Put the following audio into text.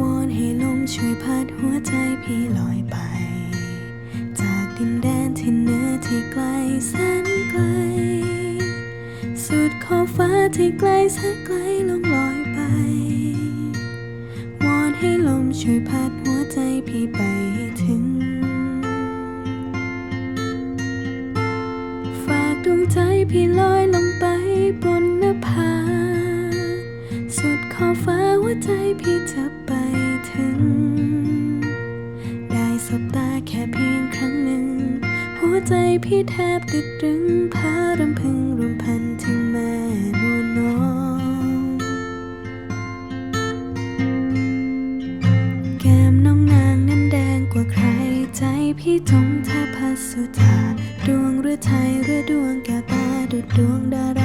วนให้ลมช่วยพัดหัวใจพี่ลอยไป จากดินแดนที่เหนือที่ไกลแสนไกล สุดขอบฟ้าที่ไกลแสนไกลลงลอยไป วอนให้ลมช่วยพัดหัวใจพี่ไปถึง ฝากดวงใจพี่ลอยลงไปบนนภาสุดขอบฟ้าหัวใจพี่จะ บตาแค่เพียงครั้งหนึ่ง หัวใจพี่แทบติดตรึงพารำพึงรวมพันถึงแม่นวลน้องแก้มน้องนางนั้นแดงกว่าใคร ใจพี่จมท่าพัสสุธาดวงหรือไทยหรือดวงแก้วตาดุดดวงดารา